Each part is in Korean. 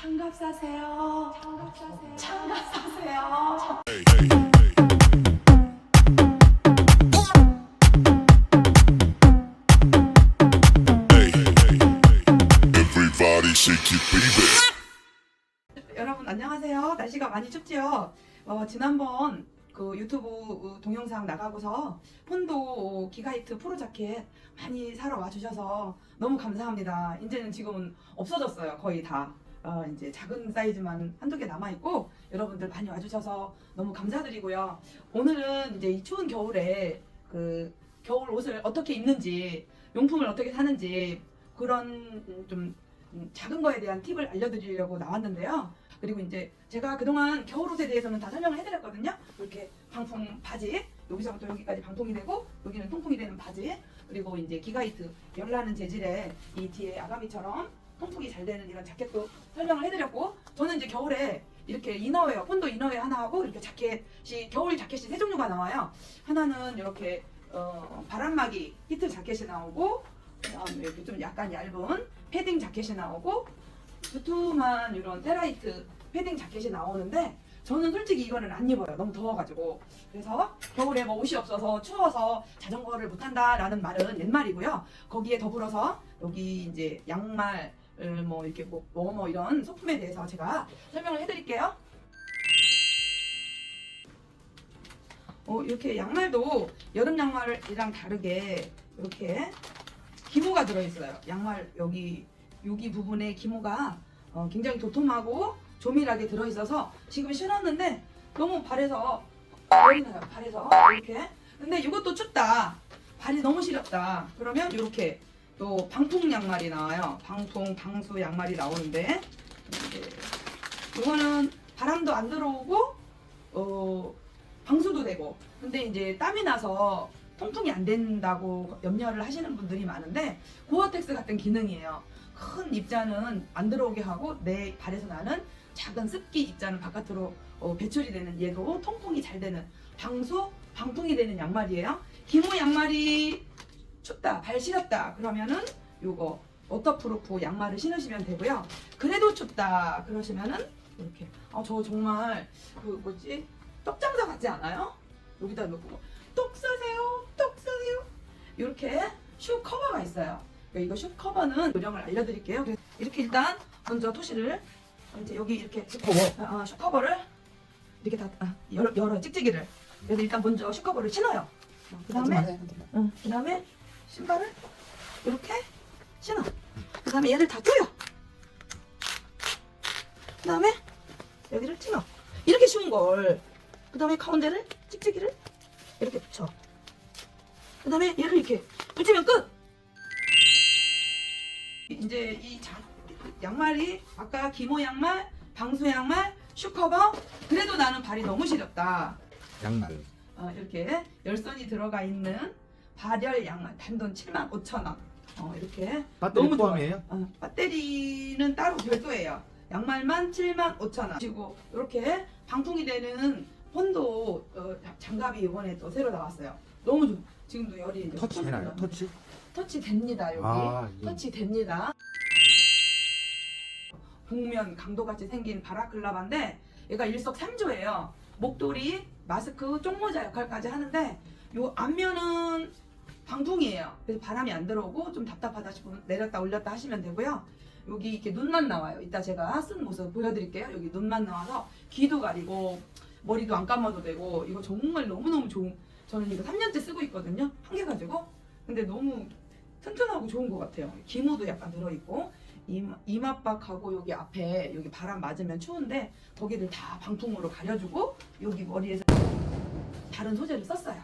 장갑 사세요. 장갑 사세요. 장갑 사세요. Everybody shake your baby. 여러분 안녕하세요. 날씨가 많이 춥지요. 어, 지난번 그 유튜브 어, 동영상 나가고서 폰도 기가이트 프로 자켓 많이 사러 와주셔서 너무 감사합니다. 이제는 지금은 없어졌어요. 거의 다. 어, 이제 작은 사이즈만 한두 개 남아 있고 여러분들 많이 와주셔서 너무 감사드리고요. 오늘은 이제 이 추운 겨울에 그 겨울 옷을 어떻게 입는지 용품을 어떻게 사는지 그런 음, 좀 음, 작은 거에 대한 팁을 알려드리려고 나왔는데요. 그리고 이제 제가 그동안 겨울옷에 대해서는 다 설명을 해드렸거든요. 이렇게 방풍 바지, 여기서부터 여기까지 방풍이 되고 여기는 통풍이 되는 바지, 그리고 이제 기가이트 열나는 재질의 이 뒤에 아가미처럼 통풍이 잘 되는 이런 자켓도 설명을 해드렸고 저는 이제 겨울에 이렇게 이너웨어, 폰도 이너웨어 하나 하고 이렇게 자켓이 겨울 자켓이 세 종류가 나와요. 하나는 이렇게 어, 바람막이 히트 자켓이 나오고 그다음에 이렇게 좀 약간 얇은 패딩 자켓이 나오고 두툼한 이런 테라이트 패딩 자켓이 나오는데 저는 솔직히 이거는 안 입어요. 너무 더워가지고. 그래서 겨울에 뭐 옷이 없어서 추워서 자전거를 못 탄다라는 말은 옛말이고요. 거기에 더불어서 여기 이제 양말, 뭐 이렇게 뭐, 뭐, 뭐 이런 소품에 대해서 제가 설명을 해드릴게요. 어, 이렇게 양말도 여름 양말이랑 다르게 이렇게 기모가 들어있어요. 양말 여기 여기 부분에 기모가 어, 굉장히 도톰하고 조밀하게 들어있어서 지금 신었는데 너무 발에서 열이 나요. 발에서 이렇게. 근데 이것도 춥다. 발이 너무 시렵다. 그러면 이렇게 또 방풍 양말이 나와요. 방풍 방수 양말이 나오는데 이거는 바람도 안 들어오고 어, 방수도 되고 근데 이제 땀이 나서 통풍이 안 된다고 염려를 하시는 분들이 많은데 고어텍스 같은 기능이에요. 큰 입자는 안 들어오게 하고 내 발에서 나는 작은 습기 입자는 바깥으로 어, 배출이 되는 얘도 통풍이 잘 되는 방수 방풍이 되는 양말이에요. 기모 양말이 춥다 발 시렵다 그러면은 요거 워터프루프 양말을 신으시면 되고요. 그래도 춥다 그러시면은 이렇게 아 저 정말 그 뭐지 떡장사 같지 않아요? 여기다 놓고 떡 사세요 떡 사세요 이렇게 슈 커버가 있어요. 그러니까 이거 슈 커버는 요령을 알려드릴게요. 이렇게 일단 먼저 토시를 이제 여기 이렇게 커버. 아, 아, 슈 커버를 이렇게 다 아, 열어, 열어 찍찍이를 그래서 일단 먼저 슈 커버를 신어요. 그 다음에 응, 그 다음에 신발을 이렇게 신어. 그 다음에 얘를 다 조여. 그 다음에 여기를 찍어. 이렇게 쉬운 걸. 그 다음에 가운데를 찍찍이를 이렇게 붙여. 그 다음에 얘를 이렇게 붙이면 끝. 이제 이 장, 양말이 아까 기모 양말, 방수 양말, 슈커버. 그래도 나는 발이 너무 시렵다. 양말. 어, 이렇게 열선이 들어가 있는 발열 양말 단돈 7만 5천 원. 어, 이렇게 배터리 너무 포함이에요? 어, 배터리는 따로 별도예요. 양말만 7만 5천 원. 그리고 이렇게 방풍이 되는 폰도 어, 장갑이 이번에 또 새로 나왔어요. 너무 좋. 지금도 열이 이제 터치 팍 되나요? 터치? 터치 됩니다 여기. 아, 예. 터치 됩니다. 복면 강도같이 생긴 바라클라바인데 얘가 일석 삼조예요. 목도리, 마스크, 쪽모자 역할까지 하는데 요 앞면은 방풍이에요. 그래서 바람이 안 들어오고 좀 답답하다 싶으면 내렸다 올렸다 하시면 되고요. 여기 이렇게 눈만 나와요. 이따 제가 쓴 모습 보여드릴게요. 여기 눈만 나와서 귀도 가리고 머리도 안 감아도 되고 이거 정말 너무너무 좋은 저는 이거 3년째 쓰고 있거든요. 한 개 가지고 근데 너무 튼튼하고 좋은 것 같아요. 기모도 약간 들어있고 이마, 이마박하고 여기 앞에 여기 바람 맞으면 추운데 거기를 다 방풍으로 가려주고 여기 머리에서 다른 소재를 썼어요.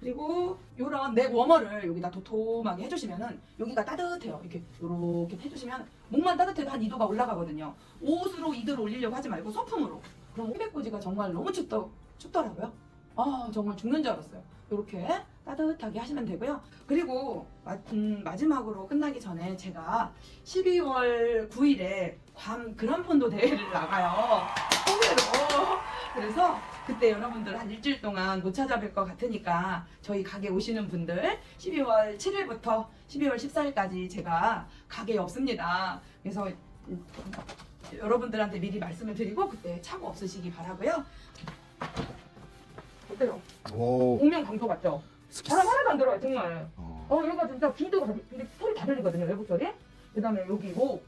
그리고 이런 넥 워머를 여기다 도톰하게 해주시면은 여기가 따뜻해요. 이렇게 이렇게 해주시면 목만 따뜻해도 한 2도가 올라가거든요. 옷으로 2도를 올리려고 하지 말고 소품으로. 그럼 홍백고지가 정말 너무 춥더, 춥더라고요. 아 정말 죽는 줄 알았어요. 이렇게 따뜻하게 하시면 되고요. 그리고 마, 음, 마지막으로 끝나기 전에 제가 12월 9일에 괌 그란폰도 대회를 나가요. 그래서 그때 여러분들 한 일주일 동안 못 찾아뵐 것 같으니까 저희 가게 오시는 분들 12월 7일부터 12월 14일까지 제가 가게에 없습니다. 그래서 여러분들한테 미리 말씀을 드리고 그때 착오 없으시기 바라고요. 어때요? 오. 옥명 강도 같죠? 바람 하나도 안 들어요 정말. 어. 어 얘가 진짜 귀도 다- 근데 소리 다 들리거든요 외국 소리. 그다음에 여기 목,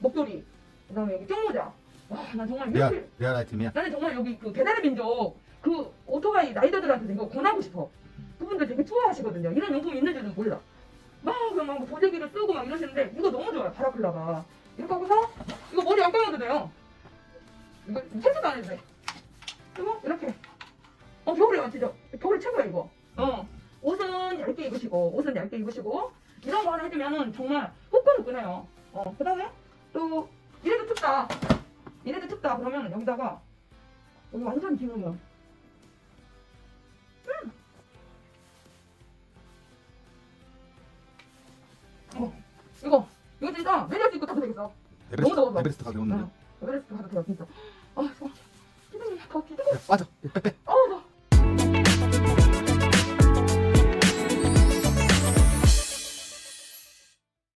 목도리, 그다음에 여기 쫑모자. 와 난 정말 이렇게 리얼 아이템이야. 나는 정말 여기 그 배달의 민족 그 오토바이 라이더들한테 이거 권하고 싶어. 그분들 되게 좋아하시거든요. 이런 용품 있는 줄은 몰라. 막 그냥 막 보재기를 쓰고 막 이러시는데 이거 너무 좋아요. 바라클라가. 이렇게 하고서 이거 머리 안 감아도 돼요. 이거 세수도 안 해도 돼. 그리고 이렇게. 어 겨울에 맞죠? 겨울에 최고야 이거. 어. 옷은 얇게 입으시고 옷은 얇게 입으시고 이런 거 하나 해주면은 정말 후끈후끈해요. 어 그다음에 또 이래도 춥다. 이래도 춥다 그러면 여기다가 여기 완전 기능이야. 음. 어, 이거 이거 진짜 수 있고 타도 되겠어. 에베레스트 더워서. 에베레스트 가져오는데. 어, 에베레스트 가도 돼요 진짜. 아, 정말. 기분이 더 기분. 야, 빠져. 빼 빼.